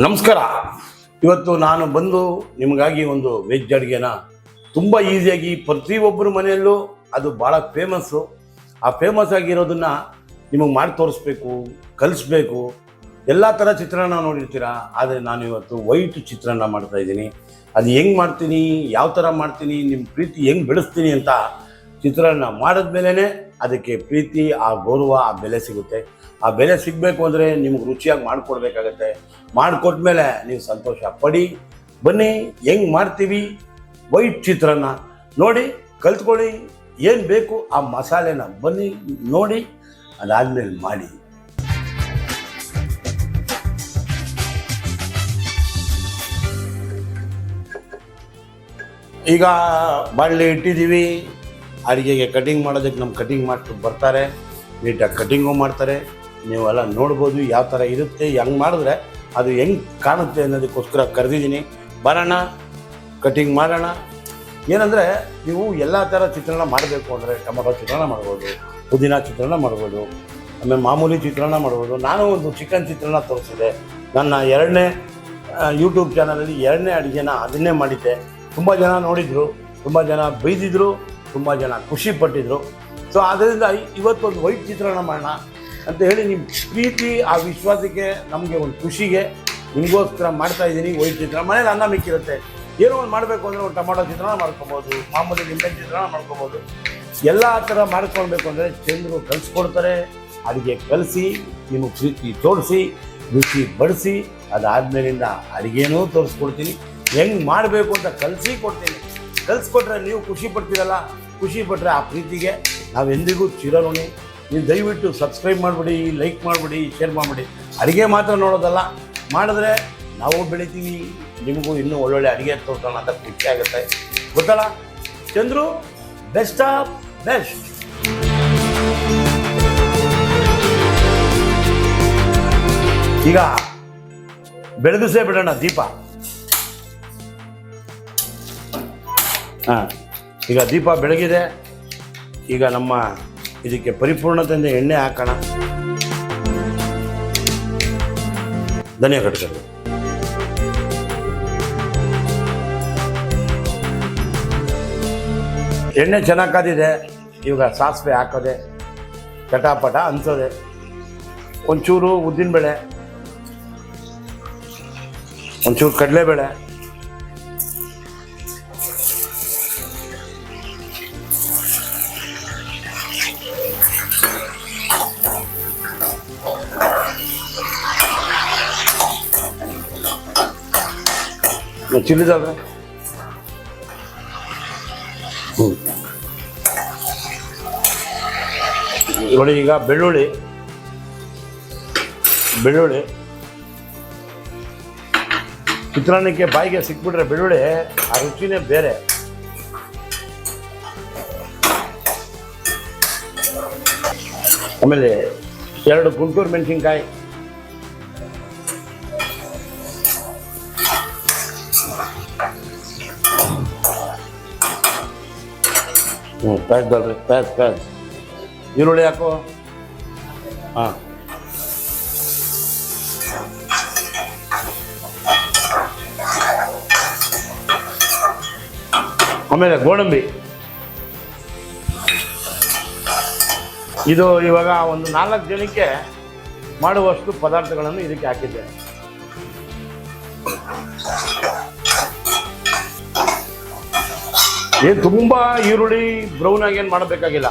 ನಮಸ್ಕಾರ. ಇವತ್ತು ನಾನು ಬಂದು ನಿಮಗಾಗಿ ಒಂದು ವೆಜ್ ಅಡುಗೆನ ತುಂಬ ಈಸಿಯಾಗಿ ಪ್ರತಿಯೊಬ್ಬರ ಮನೆಯಲ್ಲೂ ಅದು ಭಾಳ ಫೇಮಸ್ಸು ಆ ಫೇಮಸ್ ಆಗಿರೋದನ್ನು ನಿಮಗೆ ಮಾಡಿ ತೋರಿಸ್ಬೇಕು, ಕಲಿಸ್ಬೇಕು. ಎಲ್ಲ ಥರ ಚಿತ್ರಾನ್ನ ನೋಡಿರ್ತೀರ, ಆದರೆ ನಾನು ಇವತ್ತು ವೈಟ್ ಚಿತ್ರಾನ್ನ ಮಾಡ್ತಾಯಿದ್ದೀನಿ ಅದು ಹೆಂಗೆ ಮಾಡ್ತೀನಿ, ಯಾವ ಥರ ಮಾಡ್ತೀನಿ ನಿಮ್ಮ ಪ್ರೀತಿ ಹೆಂಗೆ ಬೆಳೆಸ್ತೀನಿ ಅಂತ ಚಿತ್ರಾನ್ನ ಮಾಡಿದ್ಮೇಲೆ ಅದಕ್ಕೆ ಪ್ರೀತಿ, ಆ ಗೌರವ, ಆ ಬೆಲೆ ಸಿಗುತ್ತೆ. ಆ ಬೆಲೆ ಸಿಗಬೇಕು ಅಂದರೆ ನಿಮ್ಗೆ ರುಚಿಯಾಗಿ ಮಾಡಿಕೊಡ್ಬೇಕಾಗತ್ತೆ. ಮಾಡಿಕೊಟ್ಮೇಲೆ ನೀವು ಸಂತೋಷ ಪಡಿ. ಬನ್ನಿ, ಹೆಂಗೆ ಮಾಡ್ತೀವಿ? ವೈಟ್ ಚಿತ್ರಾನ್ನ. ನೋಡಿ, ಕಲ್ತ್ಕೊಳ್ಳಿ. ಏನು ಬೇಕು ಆ ಮಸಾಲೆನ ಬನ್ನಿ, ನೋಡಿ, ಅದಾದಮೇಲೆ ಮಾಡಿ. ಈಗ ಬಾಳೆ ಇಟ್ಟಿದ್ದೀವಿ. ಅಡುಗೆಗೆ ಕಟಿಂಗ್ ಮಾಡೋದಕ್ಕೆ ನಮ್ಮ ಕಟಿಂಗ್ ಮಾಸ್ಟ್ರು ಬರ್ತಾರೆ. ನೀಟಾಗಿ ಕಟಿಂಗು ಮಾಡ್ತಾರೆ. ನೀವೆಲ್ಲ ನೋಡ್ಬೋದು ಯಾವ ಥರ ಇರುತ್ತೆ, ಹೆಂಗೆ ಮಾಡಿದ್ರೆ ಅದು ಹೆಂಗೆ ಕಾಣುತ್ತೆ ಅನ್ನೋದಕ್ಕೋಸ್ಕರ ಕರೆದಿದ್ದೀನಿ. ಬರೋಣ ಕಟಿಂಗ್ ಮಾಡೋಣ. ಏನಂದರೆ ನೀವು ಎಲ್ಲ ಥರ ಚಿತ್ರಣ ಮಾಡಬೇಕು ಅಂದರೆ ಟೊಮೊಟೊ ಚಿತ್ರಣ ಮಾಡ್ಬೋದು, ಪುದೀನ ಚಿತ್ರಣ ಮಾಡ್ಬೋದು, ಆಮೇಲೆ ಮಾಮೂಲಿ ಚಿತ್ರಣ ಮಾಡ್ಬೋದು. ನಾನು ಒಂದು ಚಿಕನ್ ಚಿತ್ರಣ ತೋರಿಸಿದೆ. ನನ್ನ ಎರಡನೇ ಯೂಟ್ಯೂಬ್ ಚಾನಲಲ್ಲಿ ಎರಡನೇ ಅಡುಗೆನ ಅದನ್ನೇ ಮಾಡಿದ್ದೆ. ತುಂಬ ಜನ ನೋಡಿದರು, ತುಂಬ ಜನ ಬೈದಿದ್ರು, ತುಂಬ ಜನ ಖುಷಿ ಪಟ್ಟಿದ್ರು. ಸೊ ಆದ್ದರಿಂದ ಇವತ್ತೊಂದು ವೈಟ್ ಚಿತ್ರಣ ಮಾಡೋಣ. ಅಂತ ಹೇಳಿ ನಿಮ್ಮ ಪ್ರೀತಿ ಆ ವಿಶ್ವಾಸಕ್ಕೆ, ನಮಗೆ ಒಂದು ಖುಷಿಗೆ ನಿಮಗೋಸ್ಕರ ಮಾಡ್ತಾ ಇದ್ದೀನಿ ವೈಟ್ ಚಿತ್ರ. ಮನೇಲಿ ಅನ್ನ ಮಿಕ್ಕಿರುತ್ತೆ. ಏನೋ ಒಂದು ಮಾಡಬೇಕು ಅಂದರೆ ಒಂದು ಟೊಮೊಟೊ ಚಿತ್ರಾನ್ನ ಮಾಡ್ಕೊಬೋದು, ಮಾಮೂಲಿ ನಿಂಬೆ ಚಿತ್ರಾನ್ನ ಮಾಡ್ಕೊಬೋದು. ಎಲ್ಲ ಥರ ಮಾಡ್ಕೊಳ್ಬೇಕು ಅಂದರೆ ಚಂದ್ರು ಕಲಿಸ್ಕೊಡ್ತಾರೆ. ಅಡುಗೆ ಕಲಿಸಿ ನಿಮಗೆ ಪ್ರೀತಿ ತೋರಿಸಿ, ರುಚಿ ಬಡಿಸಿ, ಅದಾದ್ಮೇಲಿಂದ ಅಡುಗೆನೂ ತೋರಿಸ್ಕೊಡ್ತೀನಿ. ಹೆಂಗೆ ಮಾಡಬೇಕು ಅಂತ ಕಲಿಸಿ ಕೊಡ್ತೀನಿ. ಕಲಿಸ್ಕೊಟ್ರೆ ನೀವು ಖುಷಿ ಪಡ್ತೀರಲ್ಲ, ಖುಷಿ ಪಟ್ಟರೆ ಆ ಪ್ರೀತಿಗೆ ನಾವೆಂದಿಗೂ ಚಿರಋಣಿ. ನೀವು ದಯವಿಟ್ಟು ಸಬ್ಸ್ಕ್ರೈಬ್ ಮಾಡಿಬಿಡಿ ಲೈಕ್ ಮಾಡಿಬಿಡಿ ಶೇರ್ ಮಾಡಿಬಿಡಿ. ಅಡುಗೆ ಮಾತ್ರ ನೋಡೋದಲ್ಲ, ಮಾಡಿದ್ರೆ ನಾವು ಬೆಳಿತೀವಿ, ನಿಮಗೂ ಇನ್ನೂ ಒಳ್ಳೊಳ್ಳೆ ಅಡುಗೆ ತೋರಿಸೋಣ ಅಂತ ಖುಷಿ ಆಗುತ್ತೆ. ಗೊತ್ತಲ್ಲ? ಚಂದ್ರು ಬೆಸ್ಟ್ ಆಫ್ ಬೆಸ್ಟ್ ಈಗ ಬಿಡೋಣ ದೀಪ. ಹಾಂ, ಈಗ ದೀಪ ಬೆಳಗಿದೆ. ಈಗ ನಮ್ಮ ಇದಕ್ಕೆ ಪರಿಪೂರ್ಣತೆಯಿಂದ ಎಣ್ಣೆ ಹಾಕೋಣ. ಧನಿಯಾ ಕಟ್ಕೊಂಡು ಎಣ್ಣೆ ಚೆನ್ನಾಗಿ ಕಾದಿದೆ, ಇವಾಗ ಸಾಸಿವೆ ಹಾಕೋದೆ ಚಟಾಪಟ ಅನ್ಸೋದೆ, ಒಂಚೂರು ಉದ್ದಿನಬೇಳೆ, ಒಂಚೂರು ಕಡಲೆಬೇಳೆ ಚಿಲ್ಲಿದಾದ್ರೆ যাবে ನೋಡಿ ಈಗ ಬೆಳ್ಳುಳ್ಳಿ ಬೆಳ್ಳುಳ್ಳಿ ಚಿತ್ರಾನ್ನಕ್ಕೆ ಬಾಯಿಗೆ ಸಿಕ್ಬಿಟ್ರೆ ಬೆಳ್ಳುಳ್ಳಿ ಆ ರುಚಿನೇ ಬೇರೆ ಆಮೇಲೆ ಎರಡು ಗುಂಟೂರು ಮೆಣಸಿನ್ಕಾಯಿ ಹ್ಞೂ ಪ್ಯಾಸ್ದಲ್ರಿ ಪ್ಯಾಸ್ ಪ್ಯಾಸ್ ಈರುಳ್ಳಿ ಹಾಕು. ಹಾಂ. ಆಮೇಲೆ ಗೋಡಂಬಿ. ಇದು ಇವಾಗ ಒಂದು ನಾಲ್ಕು ಜನಕ್ಕೆ ಮಾಡುವಷ್ಟು ಪದಾರ್ಥಗಳನ್ನು ಇದಕ್ಕೆ ಹಾಕಿದ್ದೇನೆ ಏನು ತುಂಬ ಈರುಳ್ಳಿ ಬ್ರೌನ್ ಆಗಿ ಏನು ಮಾಡಬೇಕಾಗಿಲ್ಲ.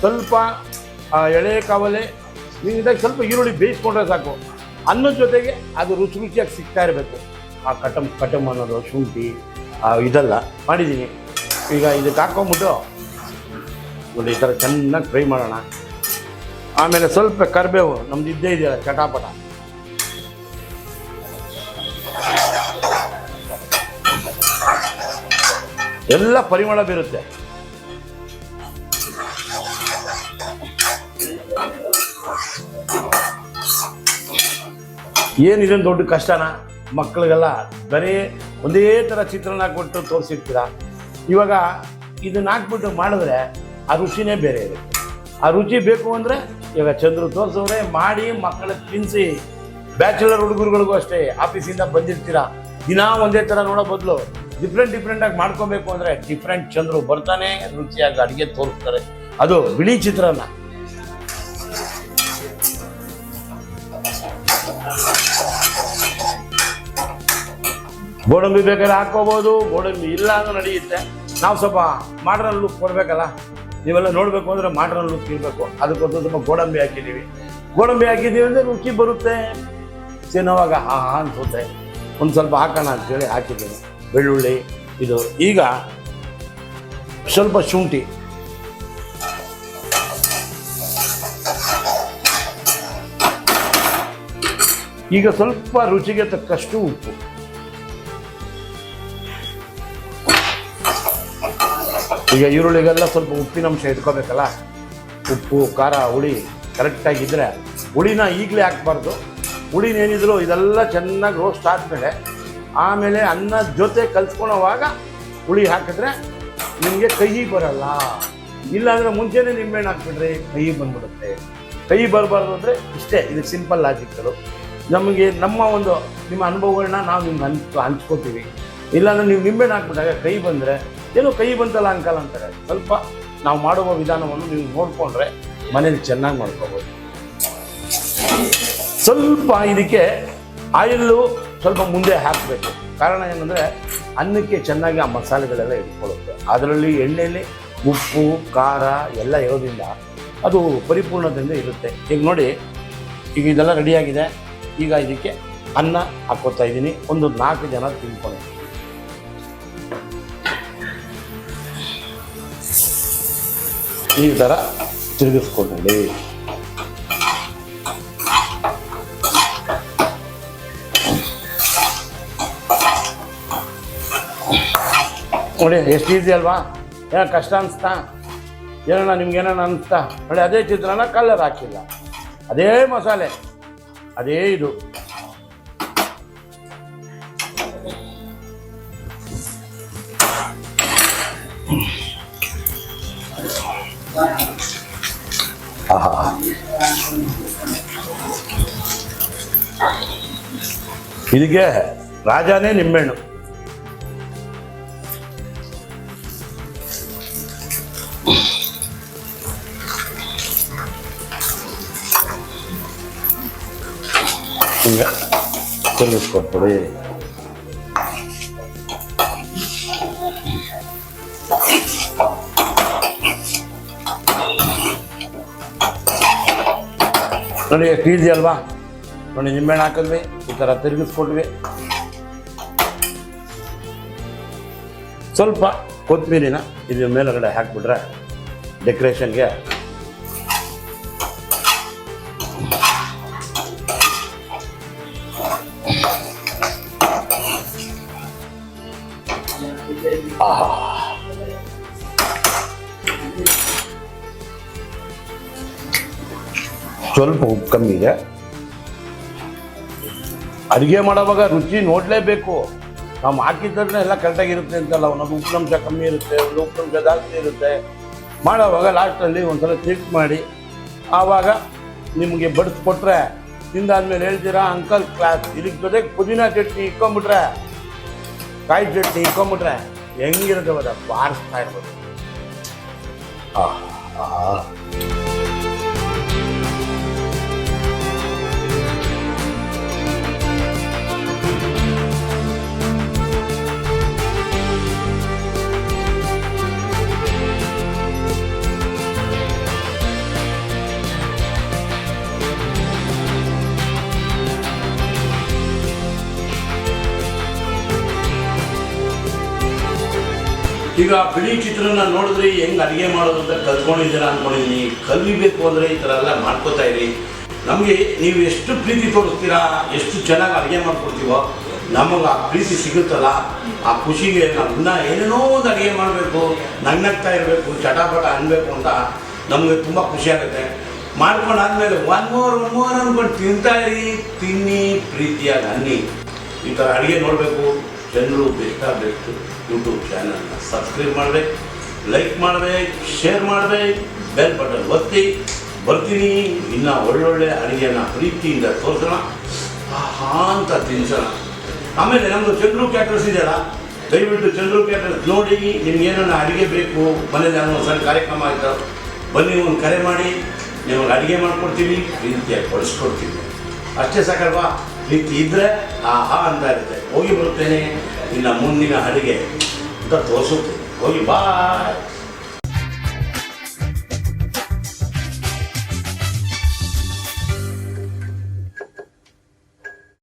ಸ್ವಲ್ಪ ಎಳೆ ಕಾವಲೆ ನೀಟಾಗಿ ಸ್ವಲ್ಪ ಈರುಳ್ಳಿ ಬೇಯಿಸ್ಕೊಂಡ್ರೆ ಸಾಕು. ಅನ್ನದ ಜೊತೆಗೆ ಅದು ರುಚಿ ರುಚಿಯಾಗಿ ಸಿಗ್ತಾ ಇರಬೇಕು. ಆ ಕಟಮ್ ಕಟಮ್ ಅನ್ನೋದು ಶುಂಠಿ ಇದೆಲ್ಲ ಮಾಡಿದ್ದೀನಿ ಈಗ ಇದಕ್ಕೆ ಹಾಕೊಂಬಿಟ್ಟು ಒಂದು ಈ ಥರ ಚೆನ್ನಾಗಿ ಫ್ರೈ ಮಾಡೋಣ. ಆಮೇಲೆ ಸ್ವಲ್ಪ ಕರಿಬೇವು, ನಮ್ದು ಇದ್ದೇ ಇದೆಯಲ್ಲ, ಚಟಾಪಟ. ಎಲ್ಲ ಪರಿಮಳ ಬೀರುತ್ತೆ. ಏನಿದೆ ದೊಡ್ಡ ಕಷ್ಟನ? ಮಕ್ಕಳಿಗೆಲ್ಲ ಬರೀ ಒಂದೇ ಥರ ಚಿತ್ರನ ಕೊಟ್ಟು ತೋರಿಸಿರ್ತೀರಾ? ಇವಾಗ ಇದನ್ನ ಹಾಕ್ಬಿಟ್ಟು ಮಾಡಿದ್ರೆ ಆ ರುಚಿನೇ ಬೇರೆ ಇರುತ್ತೆ. ಆ ರುಚಿ ಬೇಕು ಅಂದರೆ ಇವಾಗ ಚಂದ್ರು ತೋರಿಸೋರೆ ಮಾಡಿ ಮಕ್ಕಳಿಗೆ ತಿನ್ನಿಸಿ ಬ್ಯಾಚುಲರ್ ಹುಡುಗರುಗಳಿಗೂ ಅಷ್ಟೇ, ಆಫೀಸಿಂದ ಬಂದಿರ್ತೀರಾ? ದಿನ ಒಂದೇ ಥರ ನೋಡೋ ಬದಲು. ಡಿಫ್ರೆಂಟ್ ಡಿಫ್ರೆಂಟಾಗಿ ಮಾಡ್ಕೋಬೇಕು ಅಂದರೆ ಡಿಫ್ರೆಂಟ್ ಚಂದ್ರು ಬರ್ತಾನೆ, ರುಚಿಯಾಗಿ ಅಡುಗೆ ತೋರಿಸ್ತಾರೆ. ಅದು ಬಿಳಿ ಚಿತ್ರಾನ್ನ. ಗೋಡಂಬಿ ಬೇಕಾದ್ರೆ ಹಾಕೋಬಹುದು ಗೋಡಂಬಿ ಇಲ್ಲ ಅಂದ್ರೆ ನಡೆಯುತ್ತೆ. ನಾವು ಸ್ವಲ್ಪ ಮಾಡ್ರನ್ ಲುಕ್ ಕೊಡಬೇಕಲ್ಲ? ನೀವೆಲ್ಲ ನೋಡಬೇಕು ಅಂದರೆ ಮಾಡ್ರನ್ ಲುಕ್ ಇರಬೇಕು. ಅದಕ್ಕೊಂದು ಸ್ವಲ್ಪ ಗೋಡಂಬಿ ಹಾಕಿದ್ದೀವಿ. ಗೋಡಂಬಿ ಹಾಕಿದ್ದೀವಿ ಅಂದರೆ ರುಚಿ ಬರುತ್ತೆ. ತಿನ್ನೋವಾಗ ಹಾ ಹಾ ಅನ್ಸುತ್ತೆ ಒಂದು ಸ್ವಲ್ಪ ಹಾಕೋಣ ಅಂತೇಳಿ ಹಾಕಿದ್ದೀನಿ. ಬೆಳ್ಳುಳ್ಳಿ, ಇದು ಈಗ ಸ್ವಲ್ಪ ಶುಂಠಿ. ಈಗ ಸ್ವಲ್ಪ ರುಚಿಗೆ ತಕ್ಕಷ್ಟು ಉಪ್ಪು. ಈಗ ಈರುಳ್ಳಿಗೆಲ್ಲ ಸ್ವಲ್ಪ ಉಪ್ಪಿನಂಶ ಇಟ್ಕೋಬೇಕಲ್ಲ? ಉಪ್ಪು, ಖಾರ, ಹುಳಿ ಕರೆಕ್ಟಾಗಿದ್ದರೆ ಹುಳಿನ ಈಗಲೇ ಹಾಕ್ಬಾರ್ದು. ಹುಳಿನೇನಿದ್ರು ಇದೆಲ್ಲ ಚೆನ್ನಾಗಿ ರೋಸ್ಟ್ ಆದಮೇಲೆ ಆಮೇಲೆ ಅನ್ನ ಜೊತೆ ಕಲ್ಸ್ಕೊಳೋವಾಗ ಹುಳಿ ಹಾಕಿದ್ರೆ ನಿಮಗೆ ಕೈ ಬರಲ್ಲ. ಇಲ್ಲಾಂದರೆ ಮುಂಚೆನೇ ನಿಂಬೆಹಣ್ಣು ಹಾಕ್ಬಿಟ್ರೆ ಕೈ ಬಂದ್ಬಿಡುತ್ತೆ. ಕೈ ಬರಬಾರ್ದು ಅಂದರೆ ಇಷ್ಟೇ, ಇದು ಸಿಂಪಲ್ ಲಾಜಿಕ್ಗಳು ನಮಗೆ ನಮ್ಮ ಒಂದು, ನಿಮ್ಮ ಅನುಭವಗಳನ್ನ ನಾವು ನಿಮ್ಗೆ ಹಂಚ್, ಹಂಚ್ಕೋತೀವಿ. ಇಲ್ಲಾಂದ್ರೆ ನೀವು ನಿಂಬೆಹಣ್ಣು ಹಾಕ್ಬಿಟ್ಟಾಗ ಕೈ ಬಂದರೆ, ಏನೋ ಕೈ ಬಂತಲ್ಲ ಅಂಕಲ್ ಅಂತಾರೆ. ಸ್ವಲ್ಪ ನಾವು ಮಾಡುವ ವಿಧಾನವನ್ನು ನೀವು ನೋಡಿಕೊಂಡ್ರೆ ಮನೇಲಿ ಚೆನ್ನಾಗಿ ಮಾಡ್ಕೋಬೋದು. ಸ್ವಲ್ಪ ಇದಕ್ಕೆ ಆಯಿಲ್ಲು ಸ್ವಲ್ಪ ಮುಂದೆ ಹಾಕಬೇಕು. ಕಾರಣ ಏನಂದರೆ ಅನ್ನಕ್ಕೆ ಚೆನ್ನಾಗಿ ಆ ಮಸಾಲೆಗಳೆಲ್ಲ ಇಟ್ಕೊಳ್ಳುತ್ತೆ. ಅದರಲ್ಲಿ ಎಣ್ಣೆಯಲ್ಲಿ ಉಪ್ಪು, ಖಾರ ಎಲ್ಲ ಇರೋದ್ರಿಂದ ಅದು ಪರಿಪೂರ್ಣದಿಂದ ಇರುತ್ತೆ. ಈಗ ನೋಡಿ, ಈಗ ಇದೆಲ್ಲ ರೆಡಿಯಾಗಿದೆ ಈಗ ಇದಕ್ಕೆ ಅನ್ನ ಹಾಕೋತಾ ಇದ್ದೀನಿ. ಒಂದು ನಾಲ್ಕು ಜನ ತಿನ್ಕೊಂಡು. ಈ ಥರ ತಿರುಗಿಸ್ಕೊಂಡ್ರಿ ನೋಡಿ, ಎಷ್ಟು ಈಸಿ ಅಲ್ವಾ? ಏನೋ ಕಷ್ಟ ಅನಿಸ್ತಾ? ಏನೋ ನಿಮ್ಗೆ ಏನೋ ಅನಿಸ್ತಾ? ನೋಡಿ, ಅದೇ ಚಿತ್ರಾನ್ನ ಕಲ್ಲರ್ ಹಾಕಿಲ್ಲ. ಅದೇ ಮಸಾಲೆ. ಅದೇ ಇದು. ಇದಕ್ಕೆ ರಾಜಾನೇ ನಿಂಬೆಹಣ್ಣು ತಿರುಗಿಸ್ಕೊಟ್ಬಿಡಿ ನೋಡಿ ಎಷ್ಟು ಈಸಿ ಅಲ್ವಾ ನೋಡಿ ನಿಂಬೆಹಣ್ಣು ಹಾಕಿದ್ವಿ ಈ ಥರ ತಿರುಗಿಸ್ಕೊಟ್ವಿ ಸ್ವಲ್ಪ ಕೊತ್ತಂಬರಿನ ಇದ್ರ ಮೇಲುಗಡೆ ಹಾಕ್ಬಿಟ್ರೆ ಡೆಕೋರೇಷನ್ಗೆ ಸ್ವಲ್ಪ ಉಪ್ಪು ಕಮ್ಮಿ ಇದೆ. ಅಡುಗೆ ಮಾಡೋವಾಗ ರುಚಿ ನೋಡಲೇಬೇಕು. ನಾವು ಹಾಕಿದ್ರೆ ಎಲ್ಲ ಕರೆಕ್ಟಾಗಿರುತ್ತೆ ಅಂತಲ್ಲ ಒಂದೊಂದು ಉಪ್ಪಿನಂಶ ಕಮ್ಮಿ ಇರುತ್ತೆ, ಒಂದು ಉಪ್ಪಿನಂಶ ಜಾಸ್ತಿ ಇರುತ್ತೆ. ಮಾಡೋವಾಗ ಲಾಸ್ಟಲ್ಲಿ ಒಂದ್ಸಲ ಚೆಕ್ ಮಾಡಿ. ಆವಾಗ ನಿಮಗೆ ಬಡಿಸ್ಕೊಟ್ರೆ ತಿಂದಾದ್ಮೇಲೆ ಹೇಳ್ತೀರಾ ಅಂಕಲ್ ಕ್ಲಾಸ್ ಇದಕ್ಕೆ ಜೊತೆಗೆ ಪುದೀನ ಚಟ್ನಿ ಇಕ್ಕೊಂಬಿಟ್ರೆ ಕಾಯಿ ಚಟ್ನಿ ಇಕ್ಕೊಂಬಿಟ್ರೆ ಹೆಂಗಿರುತ್ತೆ ಬಾರಿಸ್ತಾ ಇರ್ಬೋದು. ಆ ಈಗ ಬಿಳಿ ಚಿತ್ರನ ನೋಡಿದ್ರೆ ಹೆಂಗ್ ಅಡುಗೆ ಮಾಡೋದು ಅಂತ ಕಲ್ತ್ಕೊಂಡಿದ್ದೀರಾ ಅಂದ್ಕೊಂಡಿದ್ದೀನಿ ಕಲಿಬೇಕು ಅಂದರೆ ಈ ಥರ ಎಲ್ಲ ಮಾಡ್ಕೋತಾ ಇರಿ. ನಮಗೆ ನೀವು ಎಷ್ಟು ಪ್ರೀತಿ ತೋರಿಸ್ತೀರಾ, ಎಷ್ಟು ಚೆನ್ನಾಗಿ ಅಡುಗೆ ಮಾಡ್ಕೊಡ್ತೀವೋ, ನಮಗೆ ಆ ಪ್ರೀತಿ ಸಿಗುತ್ತಲ್ಲ. ಆ ಖುಷಿಗೆ ನಾವು ಇನ್ನೂ ಏನೇನೋ ಒಂದು ಅಡುಗೆ ಮಾಡಬೇಕು, ನಗ್ನಗ್ತಾ ಇರಬೇಕು, ಚಟಾಪಟ ಅನ್ಬೇಕು ಅಂತ ನಮಗೆ ತುಂಬ ಖುಷಿ ಆಗುತ್ತೆ. ಮಾಡ್ಕೊಂಡಾದ್ಮೇಲೆ ಒನ್ ಮೋರ್ ಒನ್ ಮೋರ್ ಅಂದ್ಕೊಂಡು ತಿಂತಾ ಇರಿ. ತಿನ್ನಿ ಪ್ರೀತಿಯಾಗಿ ಅನ್ನಿ ಈ ಥರ ಅಡುಗೆ ನೋಡಬೇಕು. ಬೇಕಾಬೇಕು ಬೆಸ್ಟ್ ಯೂಟ್ಯೂಬ್ ಚಾನಲ್ನ ಸಬ್ಸ್ಕ್ರೈಬ್ ಮಾಡಬೇಕು ಲೈಕ್ ಮಾಡಬೇಕು ಶೇರ್ ಮಾಡಬೇಕು ಬೆಲ್ ಬಟನ್ ಒತ್ತಿ. ಬರ್ತೀನಿ ಇನ್ನು ಒಳ್ಳೊಳ್ಳೆ ಅಡುಗೆನ ಪ್ರೀತಿಯಿಂದ ತೋರಿಸೋಣ. ಆಹಾ ಅಂತ ತಿನ್ಸೋಣ. ಆಮೇಲೆ ನಮ್ಮದು ಚಂದ್ರು ಕ್ಯಾಟ್ರಸ್ ಇದೆಯಲ್ಲ, ದಯವಿಟ್ಟು ಚಂದ್ರು ಕ್ಯಾಟ್ರಸ್ ನೋಡಿ, ನಿಮ್ಗೆ ಅಡುಗೆ ಬೇಕು, ಮನೇಲಿ ಅನ್ನೋ ಸಣ್ಣ ಕಾರ್ಯಕ್ರಮ ಆಯಿತು, ಬನ್ನಿ ಒಂದು ಕರೆ ಮಾಡಿ ನಿಮಗೆ ಅಡುಗೆ ಮಾಡಿಕೊಡ್ತೀವಿ ಪ್ರೀತಿಯಾಗಿ ಬಳಸ್ಕೊಡ್ತೀವಿ ಅಷ್ಟೇ ಸಾಕಲ್ವಾ? ಪ್ರೀತಿ ಇದ್ದರೆ ಆಹಾ ಅಂತ ಇರುತ್ತೆ ಹೋಗಿ ಬರುತ್ತೇನೆ ಇನ್ನು ಮುಂದಿನ ಅಡುಗೆ ಅಂತ ತೋರಿಸುತ್ತೆ. ಹೋಗಿ ಬಾಯ್.